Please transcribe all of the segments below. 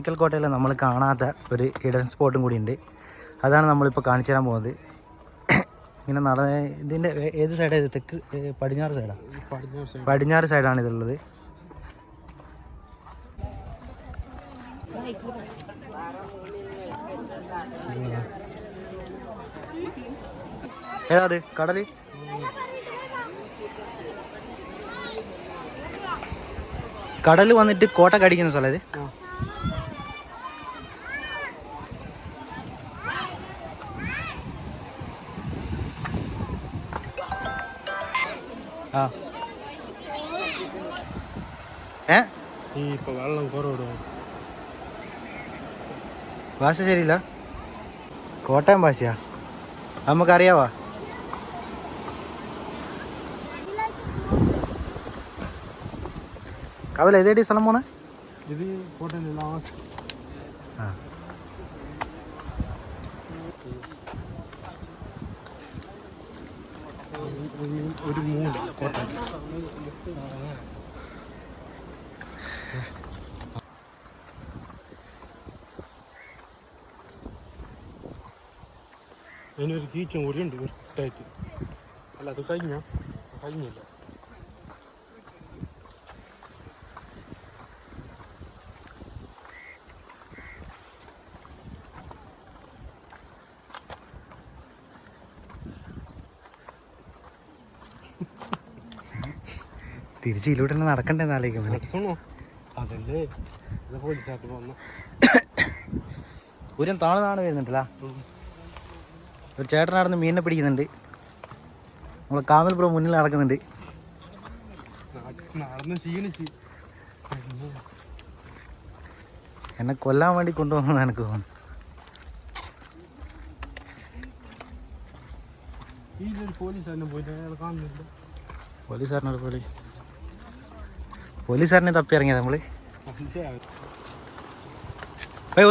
ബേക്കൽ കോട്ടയിൽ നമ്മൾ കാണാത്ത ഒരു ഹിഡൻ സ്പോട്ടും കൂടി ഉണ്ട്. അതാണ് നമ്മളിപ്പോൾ കാണിച്ചു തരാൻ പോകുന്നത്. ഇങ്ങനെ നട ഇതിന്റെ ഏത് സൈഡാണ് ഇത്? തെക്ക് പടിഞ്ഞാറ് സൈഡാണ് പടിഞ്ഞാറ് സൈഡ് പടിഞ്ഞാറ് സൈഡാണ് ഇതുള്ളത്. ഏതാ അത്? കടൽ? കടൽ വന്നിട്ട് കോട്ട കടിക്കുന്ന സ്ഥലം ആ ആ ഏ ഈ ഇപ്പൊ വെള്ളം കുറവിടും ഭാഷ ശരിയില്ല കോട്ടയം ഭാഷയാ നമുക്കറിയാവാ കവല ഏതേടി സ്ഥലം പോന്നെ ഇത് കോട്ടന്റെ ലാസ്റ്റ് ആ ഒരു മൂന്ന്. അതിനൊരു കീച്ചം കൂടി ഉണ്ട് കറക്റ്റായിട്ട് അല്ല അത് കഴിഞ്ഞ? കഴിഞ്ഞില്ല. തിരിച്ച് ഇതിലൂടെ തന്നെ നടക്കണ്ടേ അതല്ലേ. വന്നു. പൂരം താണു താണു വരുന്നുണ്ടല്ല. ഒരു ചേട്ടൻ നടന്ന് മീനിനെ പിടിക്കുന്നുണ്ട്. നമ്മളെ കാമൽ ബ്രോ മുന്നിൽ നടക്കുന്നുണ്ട്. എന്നെ കൊല്ലാൻ വേണ്ടി കൊണ്ടുവന്നെന്ന് എനിക്ക് തോന്നുന്നു. പോലീസ് പോലീസാരനെ പോലീസ്. പോലീ പോലീസുകാരനെ തപ്പി ഇറങ്ങിയത് നമ്മൾ.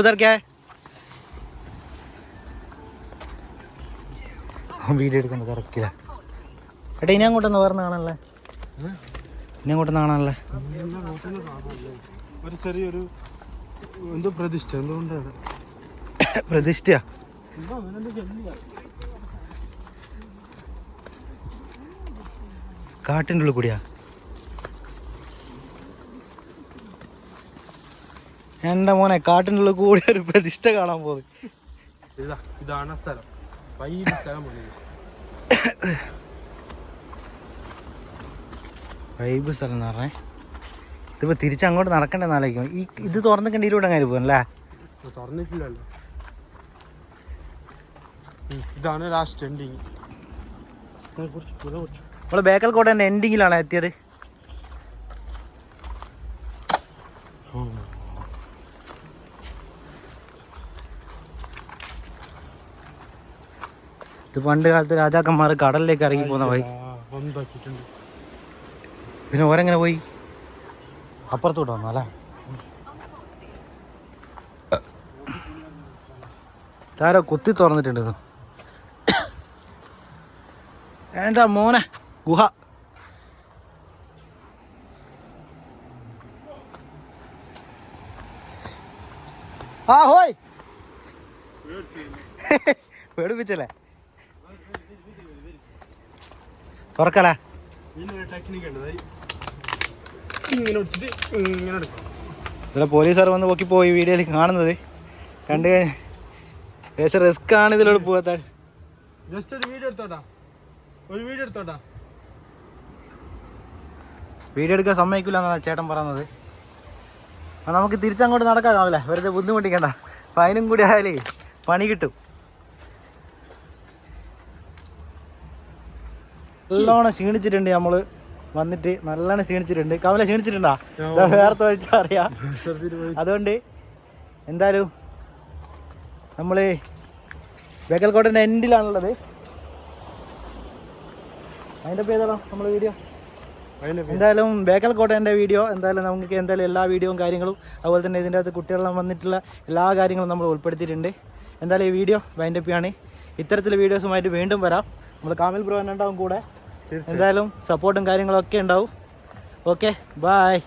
ഉതർക്കേ വീഡിയോ എടുക്കണ്ട തിരക്കില്ല ഏട്ടാ ഇനി അങ്ങോട്ടൊന്ന് വേർന്ന് കാണാനല്ലേ? ഇനി അങ്ങോട്ടൊന്ന് കാണാനല്ലേ? ഒരു ചെറിയൊരു എന്തോ പ്രതിഷ്ഠ എന്തുകൊണ്ടാണ്? പ്രതിഷ്ഠയാ. കാട്ടിന്റെ ഉള്ളിൽ കൂടിയാ. എന്റെ മോനെ കാട്ടിന്റെ ഉള്ളിൽ കൂടി ഒരു പ്രതിഷ്ഠ കാണാൻ പോകുന്നത് ഇതാ ഇതാണ് സ്ഥലം. സ്ഥലം വൈബ് സ്ഥലം എന്ന് പറഞ്ഞേ. ഇതിപ്പോൾ തിരിച്ച് അങ്ങോട്ട് നടക്കണ്ടെന്ന് ആലോചിക്കും ഈ ഇത് തുറന്ന് കണ്ടിയിലൂടെ അങ്ങനെ പോകും അല്ലേ? തുറന്നിട്ടില്ലല്ലോ. ഇതാണ് ലാസ്റ്റ് എൻഡിങ് നമ്മൾ ബേക്കൽ കോട്ടന്റെ എൻഡിങ്ങിലാണ് എത്തിയത്. ഇത് പണ്ട് കാലത്ത് രാജാക്കന്മാർ കടലിലേക്ക് ഇറങ്ങി വഴി. വന്നാക്കിയിട്ടുണ്ട് പിന്നെ ഓരെങ്ങനെ പോയി? അപ്പുറത്തോട്ട് വന്നു അല്ലേ? താരോ കുത്തി തുറന്നിട്ടുണ്ട്. വേണ്ട മോനെ? ഗുഹ. ആ ഹോയ്. പേടിപ്പിച്ചല്ലേ? എടുക്കും. ഇതിലെ പോലീസുകാർ വന്ന് നോക്കി പോയി വീഡിയോയിൽ കാണുന്നത്. കണ്ടു കഴിഞ്ഞാൽ റിസ്ക് ആണ് ഇതിലൂടെ പോകാത്ത ജസ്റ്റ് ഒരു വീഡിയോ എടുത്തോട്ടാ. ഒരു വീഡിയോ എടുത്തോട്ടാ. വീഡിയോ എടുക്കാൻ സമ്മതിക്കില്ല എന്നാണ് ചേട്ടൻ പറയുന്നത്. അപ്പം നമുക്ക് തിരിച്ചങ്ങോട്ട് നടക്കാവില്ല വെറുതെ ബുദ്ധിമുട്ടിക്കണ്ട. ഫൈനും കൂടി ആയാലേ പണി കിട്ടും. നല്ലോണം ക്ഷീണിച്ചിട്ടുണ്ട് നമ്മൾ. വന്നിട്ട് നല്ലോണം ക്ഷീണിച്ചിട്ടുണ്ട്. കമല ക്ഷീണിച്ചിട്ടുണ്ടാ? വേർത്ത് ഒഴിച്ചാൽ അറിയാം. അതുകൊണ്ട് എന്തായാലും നമ്മൾ ബേക്കൽക്കോട്ടിന്റെ എൻഡിലാണുള്ളത്. അതിന്റെ പേരാണോ നമ്മൾ വീഡിയോ? എന്തായാലും ബേക്കൽ കോട്ടേന്റെ വീഡിയോ. എന്തായാലും നമുക്ക് എന്തായാലും എല്ലാ വീഡിയോയും കാര്യങ്ങളും അതുപോലെ തന്നെ ഇതിന്റെ അകത്ത് കുട്ടികളെല്ലാം വന്നിട്ടുള്ള എല്ലാ കാര്യങ്ങളും നമ്മൾ ഉൾപ്പെടുത്തിയിട്ടുണ്ട്. എന്തായാലും ഈ വീഡിയോ വൈൻഡപ്പിയാണ് ഇത്തരത്തിലെ ഇത്തരത്തിലുള്ള വീഡിയോസുമായിട്ട് വീണ്ടും വരാം. നമ്മൾ കാമിൽ ബ്രോ ഉണ്ടാവും കൂടെ. എന്തായാലും സപ്പോർട്ടും കാര്യങ്ങളൊക്കെ ഉണ്ടാവും. Okay bye